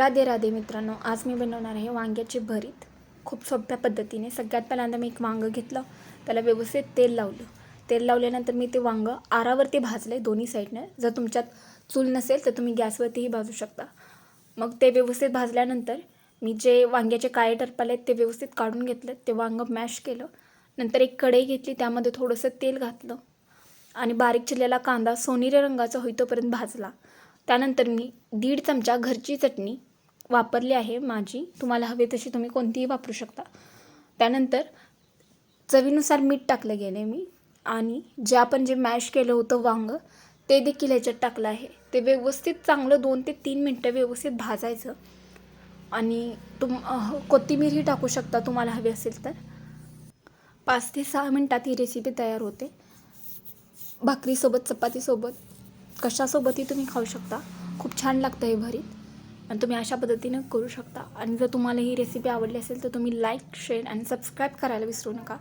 राधे राधे मित्रांनो आज मी बनवणार आहे वांग्याचे भरीत. खूप सोप्या पद्धतीने. सगळ्यात पहिल्यांदा मी एक वांगं घेतलं. त्याला व्यवस्थित तेल लावलं. तेल लावल्यानंतर मी ते वांगं आरावरती भाजले दोन्ही साईडने. जर तुमच्यात चूल नसेल तर तुम्ही गॅसवरतीही भाजू शकता. मग ते व्यवस्थित भाजल्यानंतर मी जे वांग्याचे काळे टरपाले आहेत ते व्यवस्थित काढून घेतलं. ते वांगं मॅश केलं. नंतर एक कढई घेतली. त्यामध्ये थोडंसं तेल घातलं. आणि बारीक चिरलेला कांदा सोनेरी रंगाचा होईतोपर्यंत भाजला. त्यानंतर मी दीड चमचा घरची चटणी वापरली आहे माझी. तुम्हाला हवी तशी तुम्ही कोणतीही वापरू शकता. त्यानंतर चवीनुसार मीठ टाकलं गेले मी. आणि जे आपण जे मॅश केलं होतं वांगं ते देखील ह्याच्यात टाकलं आहे. ते व्यवस्थित चांगलं दोन ते तीन मिनटं व्यवस्थित भाजायचं. आणि तुम कोथिंबीरही टाकू शकता तुम्हाला हवी असेल तर. पाच ते सहा मिनटात ही रेसिपी तयार होते. भाकरीसोबत चपातीसोबत कशासोबतही तुम्ही खाऊ शकता. खूप छान लागतं हे भरीत. आणि तुम्ही अशा पद्धतीनं करू शकता. आणि जर तुम्हाला ही रेसिपी आवडली असेल तर तुम्ही लाईक शेअर आणि सबस्क्राईब करायला विसरू नका.